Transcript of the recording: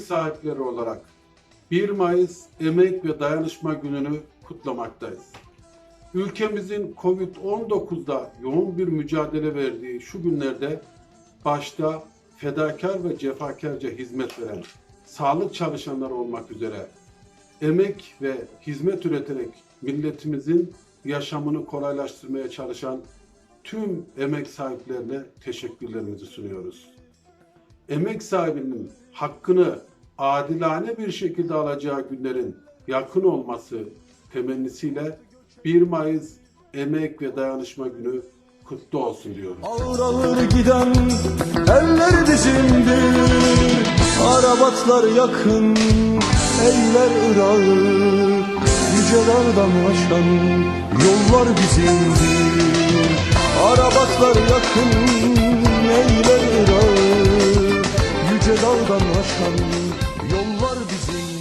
sahipleri olarak 1 Mayıs Emek ve Dayanışma Günü'nü kutlamaktayız. Ülkemizin Covid-19'da yoğun bir mücadele verdiği şu günlerde başta fedakar ve cefakarca hizmet veren sağlık çalışanları olmak üzere emek ve hizmet üreterek milletimizin yaşamını kolaylaştırmaya çalışan tüm emek sahiplerine teşekkürlerimizi sunuyoruz. Emek sahibinin hakkını adilane bir şekilde alacağı günlerin yakın olması temennisiyle 1 Mayıs Emek ve Dayanışma Günü kutlu olsun diyoruz. Ağır ağır giden eller dizimdir Arabatlar yakın, eller ırak Yüce dağdan aşan yollar bizimdir Arabatlar yakın, eller ırak Dağdan aşan yollar bizimdir